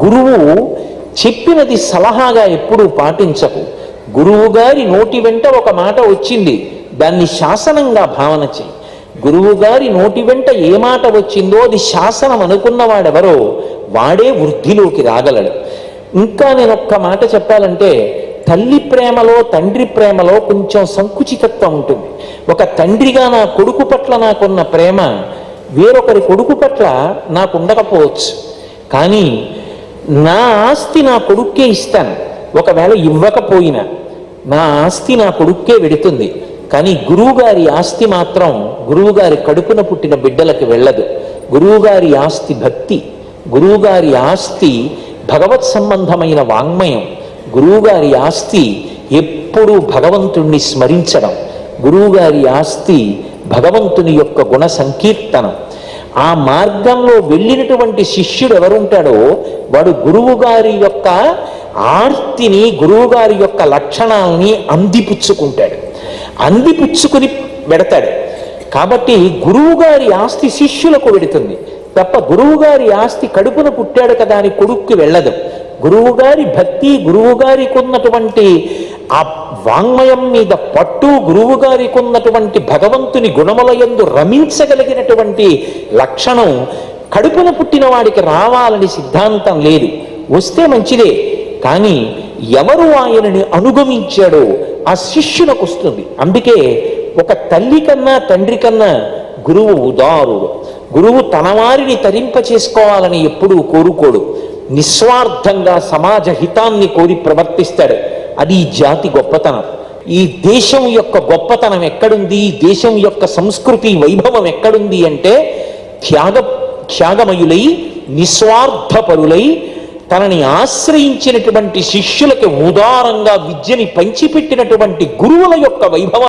గురువు చెప్పినది సలహాగా ఎప్పుడూ పాటించకు. గురువు గారి నోటి వెంట ఒక మాట వచ్చింది దాన్ని శాసనంగా భావన చేయి గురువు గారి నోటి వెంట ఏ మాట వచ్చిందో అది శాసనం అనుకున్నవాడెవరో వాడే వృద్ధిలోకి రాగలడు. ఇంకా నేను ఒక్క మాట చెప్పాలంటే తల్లి ప్రేమలో తండ్రి ప్రేమలో కొంచెం సంకుచితత్వం ఉంటుంది. ఒక తండ్రిగా నా కొడుకు పట్ల నాకున్న ప్రేమ వేరొకరి కొడుకు పట్ల నాకు ఉండకపోవచ్చు. కానీ నా ఆస్తి నా కొడుక్కే ఇస్తాను. ఒకవేళ ఇవ్వకపోయినా నా ఆస్తి నా కొడుక్కే వెడుతుంది. కానీ గురువుగారి ఆస్తి మాత్రం గురువుగారి కడుపున పుట్టిన బిడ్డలకు వెళ్ళదు. గురువుగారి ఆస్తి భక్తి గురువుగారి ఆస్తి భగవత్ సంబంధమైన వాంగ్మయం గురువుగారి ఆస్తి ఎప్పుడూ భగవంతుణ్ణి స్మరించడం గురువుగారి ఆస్తి భగవంతుని యొక్క గుణ సంకీర్తనం ఆ మార్గంలో వెళ్ళినటువంటి శిష్యుడు ఎవరుంటాడో వాడు గురువుగారి యొక్క ఆర్తిని గురువుగారి యొక్క లక్షణాలని అందిపుచ్చుకుంటాడు. అందిపుచ్చుకుని పెడతాడు. కాబట్టి గురువుగారి ఆస్తి శిష్యులకు వెడుతుంది. తప్ప గురువుగారి ఆస్తి కడుపున పుట్టాడు కదా అని కొడుక్కి వెళ్ళదు. గురువుగారి భక్తి గురువుగారికి ఉన్నటువంటి ఆ వాంగ్మయం మీద పట్టు గురువు గారికి ఉన్నటువంటి భగవంతుని గుణములయందు రమించగలిగినటువంటి లక్షణం కడుపున పుట్టిన వాడికి రావాలని సిద్ధాంతం లేదు. వస్తే మంచిదే కానీ ఎవరు ఆయనని అనుగమించాడో ఆ శిష్యులకు వస్తుంది. అందుకే ఒక తల్లి కన్నా తండ్రి కన్నా గురువు ఉదారుడు. గురువు తన వారిని తరింప చేసుకోవాలని ఎప్పుడూ కోరుకోడు. నిస్వార్థంగా సమాజ హితాన్ని కోరి ప్రవర్తిస్తాడు. అది ఈ జాతి గొప్పతనం. ఈ దేశం యొక్క గొప్పతనం ఎక్కడుంది? ఈ దేశం యొక్క సంస్కృతి వైభవం ఎక్కడుంది అంటే త్యాగ త్యాగమయులై నిస్వార్థపరులై తనని ఆశ్రయించినటువంటి శిష్యులకి ఉదారంగా విద్యని పంచిపెట్టినటువంటి గురువుల యొక్క వైభవం